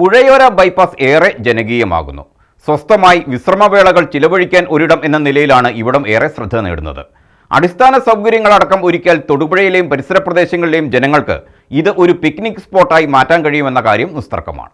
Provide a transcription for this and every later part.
പുഴയോര bypass ഏറെ ജനകീയമാകുന്നു. സ്വസ്ഥമായി വിശ്രമവേളകൾ ചിലവഴിക്കാൻ ഒരിടം എന്ന നിലയിലാണ് ഇവിടം ഏറെ ശ്രദ്ധ നേടുന്നത്. അടിസ്ഥാന സൗകര്യങ്ങളടക്കം ഒരുക്കിയാൽ തൊടുപുഴയിലെയും പരിസര പ്രദേശങ്ങളിലെയും ജനങ്ങൾക്ക് ഇത് ഒരു പിക്നിക് സ്പോട്ടായി മാറ്റാൻ കഴിയുമെന്ന കാര്യം നിസ്തർക്കമാണ്.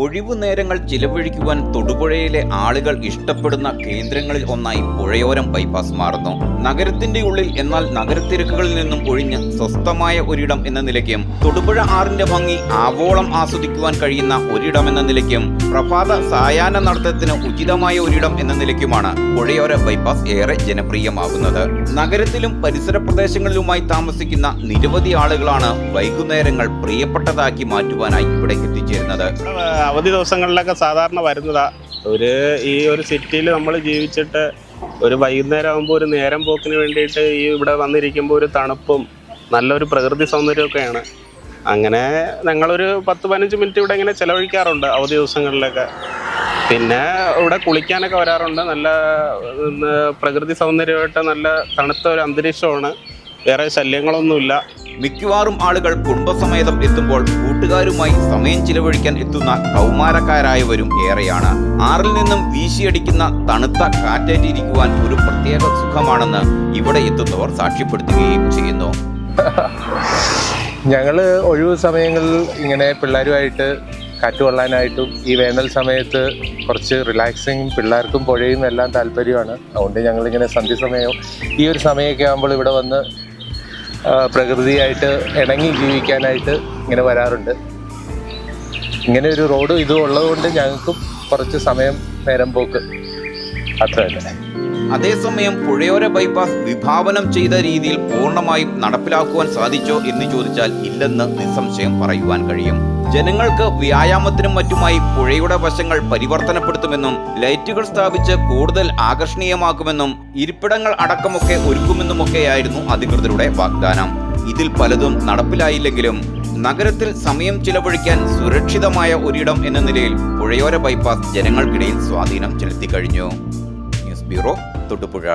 ഒഴിവു നേരങ്ങൾ ചിലവഴിക്കുവാൻ തൊടുപുഴയിലെ ആളുകൾ ഇഷ്ടപ്പെടുന്ന കേന്ദ്രങ്ങളിൽ ഒന്നായി പുഴയോരം ബൈപ്പാസ് മാറുന്നു. നഗരത്തിന്റെ ഉള്ളിൽ എന്നാൽ നഗരത്തിരക്കുകളിൽ നിന്നും ഒഴിഞ്ഞ് സ്വസ്ഥമായ ഒരിടം എന്ന നിലയ്ക്കും തൊടുപുഴ ആറിന്റെ ഭംഗി ആവോളം ആസ്വദിക്കുവാൻ കഴിയുന്ന ഒരിടം എന്ന നിലയ്ക്കും പ്രഭാത സായാഹ്ന നടത്തത്തിന് ഉചിതമായ ഒരിടം എന്ന നിലയ്ക്കുമാണ് പുഴയോര ബൈപ്പാസ് ഏറെ ജനപ്രിയമാകുന്നത്. നഗരത്തിലും പരിസര പ്രദേശങ്ങളിലുമായി താമസിക്കുന്ന നിരവധി ആളുകളാണ് വൈകുന്നേരങ്ങൾ പ്രിയപ്പെട്ടതാക്കി മാറ്റുവാനായി ഇവിടെ എത്തിച്ചേരുന്നത്. അവധി ദിവസങ്ങളിലൊക്കെ സാധാരണ വരുന്നതാ. ഒരു ഈ ഒരു സിറ്റിയിൽ നമ്മൾ ജീവിച്ചിട്ട് ഒരു വൈകുന്നേരം ആകുമ്പോൾ ഒരു നേരം പോക്കിന് വേണ്ടിയിട്ട് ഈ ഇവിടെ വന്നിരിക്കുമ്പോൾ ഒരു തണുപ്പും നല്ലൊരു പ്രകൃതി സൗന്ദര്യമൊക്കെയാണ്. അങ്ങനെ ഞങ്ങളൊരു പത്ത് പതിനഞ്ച് മിനിറ്റ് ഇവിടെ ഇങ്ങനെ ചിലവഴിക്കാറുണ്ട് അവധി ദിവസങ്ങളിലൊക്കെ. പിന്നെ ഇവിടെ കുളിക്കാനൊക്കെ വരാറുണ്ട്. നല്ല പ്രകൃതി സൗന്ദര്യമായിട്ട് നല്ല തണുത്ത ഒരു അന്തരീക്ഷമാണ്. വേറെ ശല്യങ്ങളൊന്നുമില്ല. മിക്കവാറും ആളുകൾ കുടുംബസമേതം എത്തുമ്പോൾ കൂട്ടുകാരുമായി സമയം ചിലവഴിക്കാൻ എത്തുന്ന കൗമാരക്കാരായവരും ഏറെയാണ്. ആറിൽ നിന്നും വീശിയടിക്കുന്ന തണുത്ത കാറ്റേറ്റിരിക്കുവാൻ ഒരു പ്രത്യേക സുഖമാണെന്ന് ഇവിടെ എത്തുന്നവർ സാക്ഷ്യപ്പെടുത്തുകയും ചെയ്യുന്നു. ഞങ്ങൾ ഒഴിവ് സമയങ്ങളിൽ ഇങ്ങനെ പിള്ളേരുമായിട്ട് കാറ്റ് കൊള്ളാനായിട്ടും ഈ വേനൽ സമയത്ത് കുറച്ച് റിലാക്സിങ് പിള്ളേർക്കും പുഴയും എല്ലാം താല്പര്യമാണ്. അതുകൊണ്ട് ഞങ്ങളിങ്ങനെ സന്ധ്യ സമയം ഈ ഒരു സമയമൊക്കെ ആകുമ്പോൾ ഇവിടെ വന്ന് പ്രകൃതിയായിട്ട് ഇണങ്ങി ജീവിക്കാനായിട്ട് ഇങ്ങനെ വരാറുണ്ട്. ഇങ്ങനെ ഒരു റോഡ് ഇതും ഉള്ളതുകൊണ്ട് ഞങ്ങൾക്കും കുറച്ച് സമയം നേരം പോക്ക്. അതേസമയം പുഴയോര ബൈപ്പാസ് വിഭാവനം ചെയ്ത രീതിയിൽ പൂർണമായും നടപ്പിലാക്കുവാൻ സാധിച്ചോ എന്ന് ചോദിച്ചാൽ ഇല്ലെന്ന് നിസ്സംശയം പറയുവാൻ കഴിയും. ജനങ്ങൾക്ക് വ്യായാമത്തിനും മറ്റുമായി പുഴയുടെ വശങ്ങൾ പരിവർത്തനപ്പെടുത്തുമെന്നും ലൈറ്റുകൾ സ്ഥാപിച്ച് കൂടുതൽ ആകർഷണീയമാക്കുമെന്നും ഇരിപ്പിടങ്ങൾ അടക്കമൊക്കെ ഒരുക്കുമെന്നുമൊക്കെയായിരുന്നു അധികൃതരുടെ വാഗ്ദാനം. ഇതിൽ പലതും നടപ്പിലായില്ലെങ്കിലും നഗരത്തിൽ സമയം ചിലവഴിക്കാൻ സുരക്ഷിതമായ ഒരിടം എന്ന നിലയിൽ പുഴയോര ബൈപ്പാസ് ജനങ്ങൾക്കിടയിൽ സ്വാധീനം ചെലുത്തി കഴിഞ്ഞു. ബ്യൂറോ തൊട്ടുപുഴ